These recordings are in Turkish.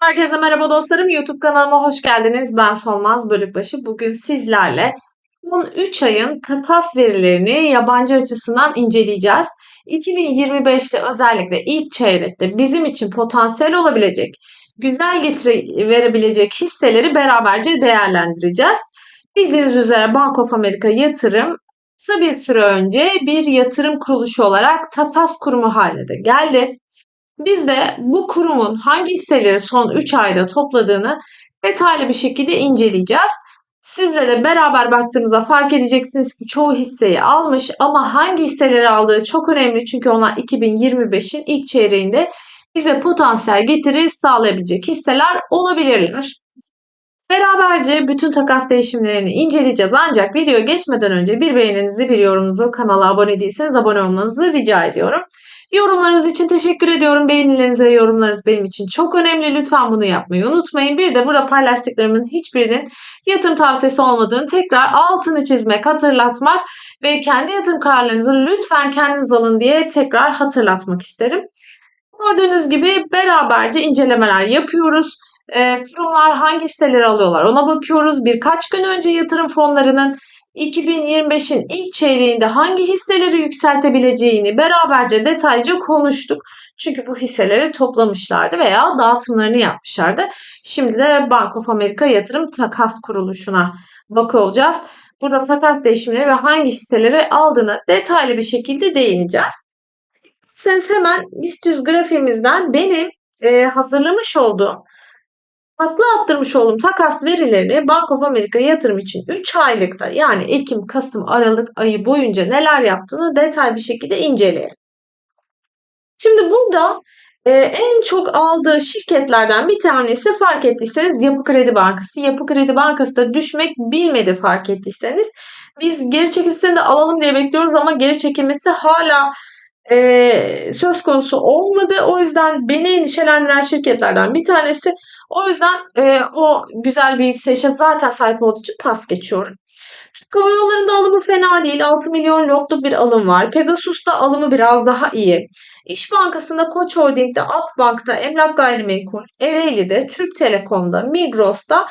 Herkese merhaba dostlarım. YouTube kanalıma hoş geldiniz. Ben Solmaz Bölükbaşı. Bugün sizlerle son 3 ayın takas verilerini yabancı açısından inceleyeceğiz. 2025'te özellikle ilk çeyrekte bizim için potansiyel olabilecek, güzel getiri verebilecek hisseleri beraberce değerlendireceğiz. Bildiğiniz üzere Bank of America yatırım kısa bir süre önce bir yatırım kuruluşu olarak takas kurumu haline de geldi. Biz de bu kurumun hangi hisseleri son 3 ayda topladığını detaylı bir şekilde inceleyeceğiz. Sizle de beraber baktığımızda fark edeceksiniz ki çoğu hisseyi almış ama hangi hisseleri aldığı çok önemli çünkü onlar 2025'in ilk çeyreğinde bize potansiyel getiri sağlayabilecek hisseler olabilirler. Beraberce bütün takas değişimlerini inceleyeceğiz ancak video geçmeden önce bir beğeninizi, bir yorumunuzu, kanala abone değilseniz abone olmanızı rica ediyorum. Yorumlarınız için teşekkür ediyorum. Beğenileriniz ve yorumlarınız benim için çok önemli. Lütfen bunu yapmayı unutmayın. Bir de burada paylaştıklarımın hiçbirinin yatırım tavsiyesi olmadığını tekrar altını çizmek, hatırlatmak ve kendi yatırım kararlarınızı lütfen kendiniz alın diye tekrar hatırlatmak isterim. Gördüğünüz gibi beraberce incelemeler yapıyoruz. E, kurumlar hangi hisseleri alıyorlar ona bakıyoruz. Birkaç gün önce yatırım fonlarının 2025'in ilk çeyreğinde hangi hisseleri yükseltebileceğini beraberce detaylıca konuştuk. Çünkü bu hisseleri toplamışlardı veya dağıtımlarını yapmışlardı. Şimdi de Bank of America Yatırım Takas Kuruluşu'na bakıyor olacağız. Burada takas değişimleri ve hangi hisseleri aldığını detaylı bir şekilde değineceğiz. Siz hemen BIST 100 grafiğimizden benim e, hazırlamış olduğum Haklı attırmış olduğum takas verilerini Bank of America yatırım için 3 aylıkta yani Ekim, Kasım, Aralık ayı boyunca neler yaptığını detaylı bir şekilde inceleyelim. Şimdi burada e, en çok aldığı şirketlerden bir tanesi fark ettiyseniz Yapı Kredi Bankası. Yapı Kredi Bankası da düşmek bilmedi fark ettiyseniz. Biz geri çekilsini de alalım diye bekliyoruz ama geri çekilmesi hala e, söz konusu olmadı. O yüzden beni endişelendiren şirketlerden bir tanesi. O yüzden e, o güzel bir yükselişe zaten sahip olduğu için pas geçiyorum. Hava Yolları'nda alımı fena değil. 6 milyon lotluk bir alım var. Pegasus'ta alımı biraz daha iyi. İş Bankası'nda Koç Holding'de, Akbank'ta, Emlak Gayrimenkul, Ereğli'de, Türk Telekom'da, Migros'ta,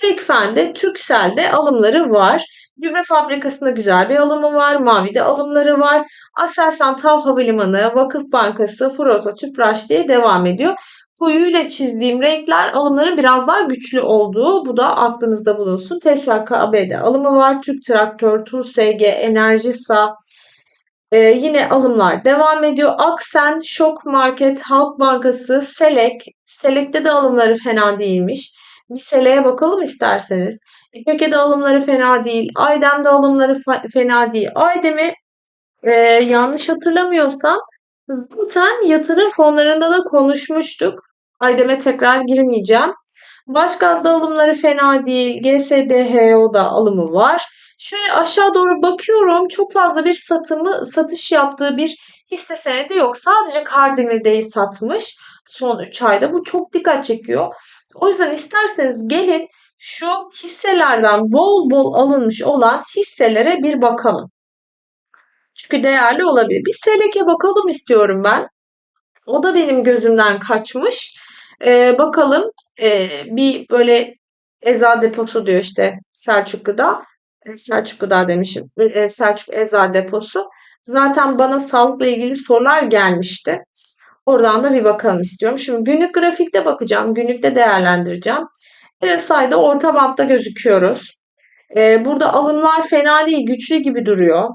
Tekfen'de, Türkcell'de alımları var. Gübre fabrikasında güzel bir alımı var. Mavi'de alımları var. Aselsan Tav Havalimanı, Vakıf Bankası, Froza, Tüpraş diye devam ediyor koyuyla çizdiğim renkler alımların biraz daha güçlü olduğu. Bu da aklınızda bulunsun. Tesla KAB'de alımı var. Türk Traktör, Tur SG, Enerjisa, ee, yine alımlar devam ediyor. Aksen, Şok Market, Halk Bankası, Selek. Selek'te de alımları fena değilmiş. Bir Selek'e bakalım isterseniz. İpek'e alımları fena değil. Aydem'de alımları fena değil. Aydem'i e, yanlış hatırlamıyorsam zaten yatırım fonlarında da konuşmuştuk. Aydem'e tekrar girmeyeceğim. Başgaz alımları fena değil. GSDHO'da alımı var. Şöyle aşağı doğru bakıyorum. Çok fazla bir satımı satış yaptığı bir hisse senedi yok. Sadece Kardemir'deyi satmış son 3 ayda. Bu çok dikkat çekiyor. O yüzden isterseniz gelin şu hisselerden bol bol alınmış olan hisselere bir bakalım. Çünkü değerli olabilir. Bir seleke bakalım istiyorum ben. O da benim gözümden kaçmış. Ee, bakalım e, bir böyle eza deposu diyor işte Selçuklu'da. E, Selçuklu'da demişim. E, Selçuk eza deposu. Zaten bana sağlıkla ilgili sorular gelmişti. Oradan da bir bakalım istiyorum. Şimdi günlük grafikte bakacağım. Günlükte değerlendireceğim. RSI'de orta bantta gözüküyoruz. Ee, burada alımlar fena değil, güçlü gibi duruyor.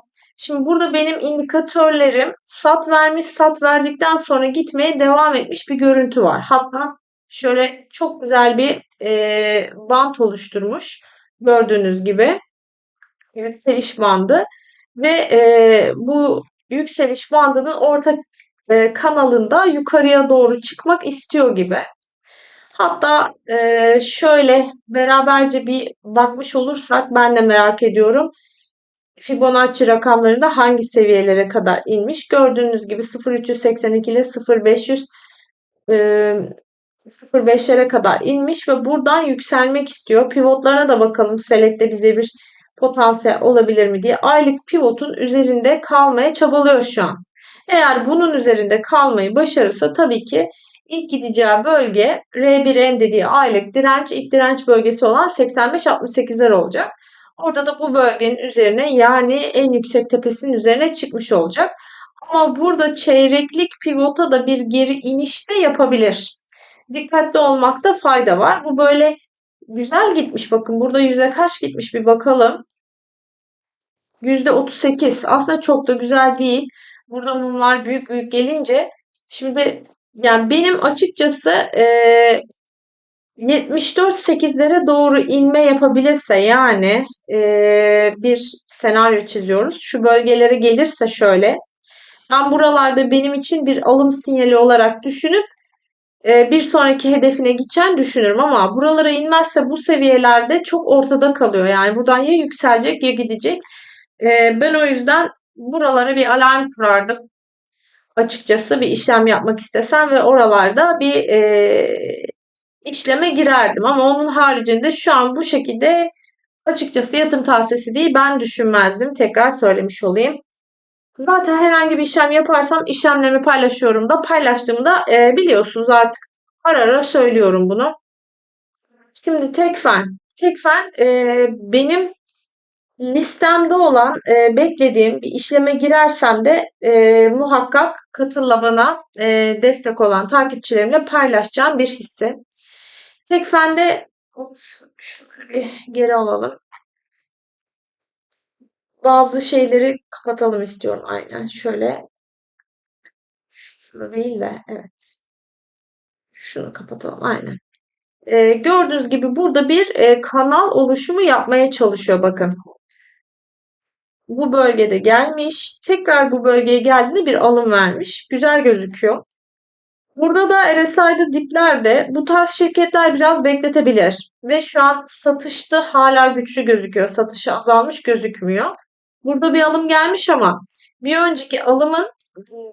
Şimdi burada benim indikatörlerim sat vermiş, sat verdikten sonra gitmeye devam etmiş bir görüntü var. Hatta şöyle çok güzel bir e, bant oluşturmuş. Gördüğünüz gibi yükseliş bandı ve e, bu yükseliş bandının orta e, kanalında yukarıya doğru çıkmak istiyor gibi. Hatta e, şöyle beraberce bir bakmış olursak ben de merak ediyorum. Fibonacci rakamlarında hangi seviyelere kadar inmiş? Gördüğünüz gibi 0.382 ile 0.500 e, 0.5'lere kadar inmiş ve buradan yükselmek istiyor. Pivotlarına da bakalım. Select'te bize bir potansiyel olabilir mi diye. Aylık pivotun üzerinde kalmaya çabalıyor şu an. Eğer bunun üzerinde kalmayı başarırsa tabii ki ilk gideceği bölge R1N dediği aylık direnç, ilk direnç bölgesi olan 85-68'ler olacak. Orada da bu bölgenin üzerine yani en yüksek tepesinin üzerine çıkmış olacak. Ama burada çeyreklik pivota da bir geri iniş de yapabilir. Dikkatli olmakta fayda var. Bu böyle güzel gitmiş. Bakın burada yüzde kaç gitmiş bir bakalım. Yüzde 38. Aslında çok da güzel değil. Burada mumlar büyük büyük gelince şimdi yani benim açıkçası e, 74-8'lere doğru inme yapabilirse yani e, bir senaryo çiziyoruz. Şu bölgelere gelirse şöyle ben buralarda benim için bir alım sinyali olarak düşünüp e, bir sonraki hedefine gideceğini düşünürüm ama buralara inmezse bu seviyelerde çok ortada kalıyor. Yani buradan ya yükselecek ya gidecek. E, ben o yüzden buralara bir alarm kurardım. Açıkçası bir işlem yapmak istesem ve oralarda bir e, işleme girerdim. Ama onun haricinde şu an bu şekilde açıkçası yatırım tavsiyesi değil ben düşünmezdim. Tekrar söylemiş olayım. Zaten herhangi bir işlem yaparsam işlemlerimi paylaşıyorum da paylaştığımda e, biliyorsunuz artık ara ara söylüyorum bunu. Şimdi Tekfen. Tekfen e, benim listemde olan e, beklediğim bir işleme girersem de e, muhakkak katılla bana e, destek olan takipçilerimle paylaşacağım bir hisse. Tekfen'de Ops, şunları bir geri alalım bazı şeyleri kapatalım istiyorum. Aynen şöyle. Şunu değil de evet. Şunu kapatalım. Aynen. Ee, gördüğünüz gibi burada bir e, kanal oluşumu yapmaya çalışıyor bakın. Bu bölgede gelmiş. Tekrar bu bölgeye geldiğinde bir alım vermiş. Güzel gözüküyor. Burada da RSI'de diplerde bu tarz şirketler biraz bekletebilir. Ve şu an satışta hala güçlü gözüküyor. Satışı azalmış gözükmüyor. Burada bir alım gelmiş ama bir önceki alımın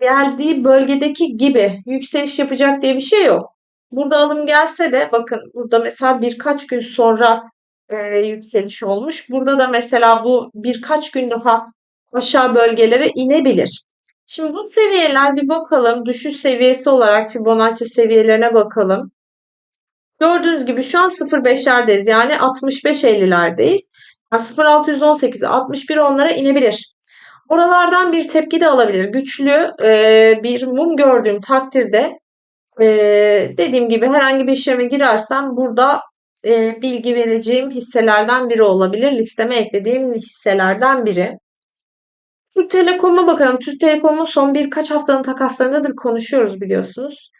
geldiği bölgedeki gibi yükseliş yapacak diye bir şey yok. Burada alım gelse de bakın burada mesela birkaç gün sonra e, yükseliş olmuş. Burada da mesela bu birkaç gün daha aşağı bölgelere inebilir. Şimdi bu seviyeler bir bakalım. Düşüş seviyesi olarak Fibonacci seviyelerine bakalım. Gördüğünüz gibi şu an 0.5'lerdeyiz. Yani 65.50'lerdeyiz. 0618'e 61 onlara inebilir. Oralardan bir tepki de alabilir. Güçlü e, bir mum gördüğüm takdirde e, dediğim gibi herhangi bir işleme girersem burada e, bilgi vereceğim hisselerden biri olabilir. Listeme eklediğim hisselerden biri. Türk Telekom'a bakalım. Türk Telekom'un son birkaç haftanın takaslarındadır konuşuyoruz biliyorsunuz.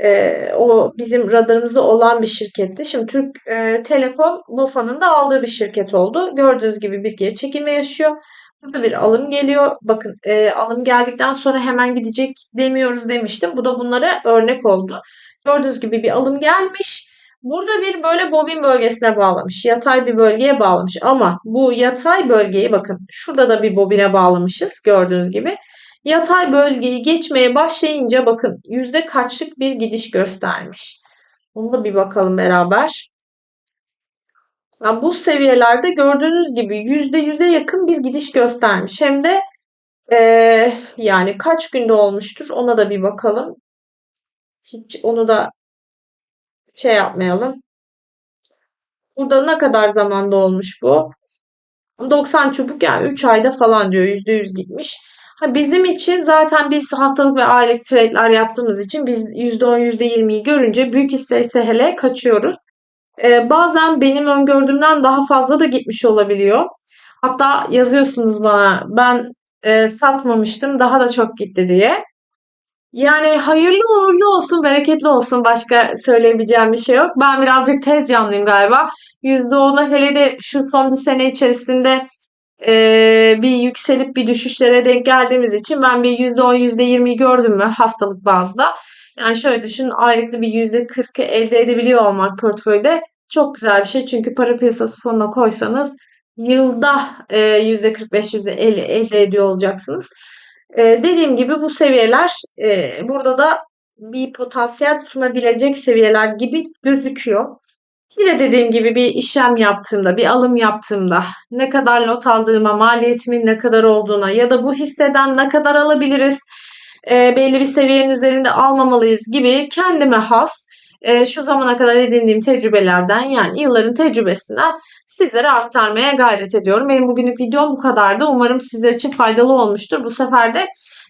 E, o bizim radarımızda olan bir şirketti. Şimdi Türk e, Telekom Lufa'nın da aldığı bir şirket oldu. Gördüğünüz gibi bir geri çekilme yaşıyor. Burada bir alım geliyor. Bakın e, alım geldikten sonra hemen gidecek demiyoruz demiştim. Bu da bunlara örnek oldu. Gördüğünüz gibi bir alım gelmiş. Burada bir böyle bobin bölgesine bağlamış. Yatay bir bölgeye bağlamış. Ama bu yatay bölgeyi bakın şurada da bir bobine bağlamışız gördüğünüz gibi. Yatay bölgeyi geçmeye başlayınca bakın yüzde kaçlık bir gidiş göstermiş. Bunu da bir bakalım beraber. Yani bu seviyelerde gördüğünüz gibi yüzde yüze yakın bir gidiş göstermiş. Hem de ee, yani kaç günde olmuştur ona da bir bakalım. Hiç onu da şey yapmayalım. Burada ne kadar zamanda olmuş bu? 90 çubuk yani 3 ayda falan diyor. %100 gitmiş. Ha, bizim için zaten biz haftalık ve aylık trade'ler yaptığımız için biz %10 %20'yi görünce büyük hisse hele kaçıyoruz. Ee, bazen benim öngördüğümden daha fazla da gitmiş olabiliyor. Hatta yazıyorsunuz bana ben e, satmamıştım daha da çok gitti diye. Yani hayırlı uğurlu olsun, bereketli olsun. Başka söyleyebileceğim bir şey yok. Ben birazcık tez canlıyım galiba. %10'a hele de şu son bir sene içerisinde e, bir yükselip bir düşüşlere denk geldiğimiz için ben bir %10, %20'yi gördüm mü haftalık bazda. Yani şöyle düşün aylıkta bir %40'ı elde edebiliyor olmak portföyde çok güzel bir şey. Çünkü para piyasası fonuna koysanız yılda e, %45, %50 elde ediyor olacaksınız. E, dediğim gibi bu seviyeler e, burada da bir potansiyel sunabilecek seviyeler gibi gözüküyor. Yine dediğim gibi bir işlem yaptığımda, bir alım yaptığımda ne kadar lot aldığıma, maliyetimin ne kadar olduğuna ya da bu hisseden ne kadar alabiliriz e, belli bir seviyenin üzerinde almamalıyız gibi kendime has e, şu zamana kadar edindiğim tecrübelerden yani yılların tecrübesinden sizlere aktarmaya gayret ediyorum. Benim bugünlük videom bu kadardı. Umarım sizler için faydalı olmuştur. Bu sefer de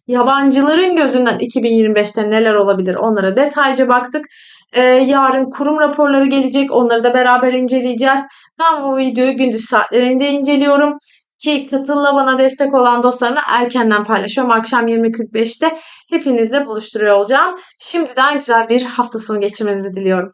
yabancıların gözünden 2025'te neler olabilir onlara detaylıca baktık. Ee, yarın kurum raporları gelecek. Onları da beraber inceleyeceğiz. Ben bu videoyu gündüz saatlerinde inceliyorum. Ki katılla bana destek olan dostlarımla erkenden paylaşıyorum. Akşam 20.45'te hepinizle buluşturuyor olacağım. Şimdiden güzel bir hafta sonu geçirmenizi diliyorum.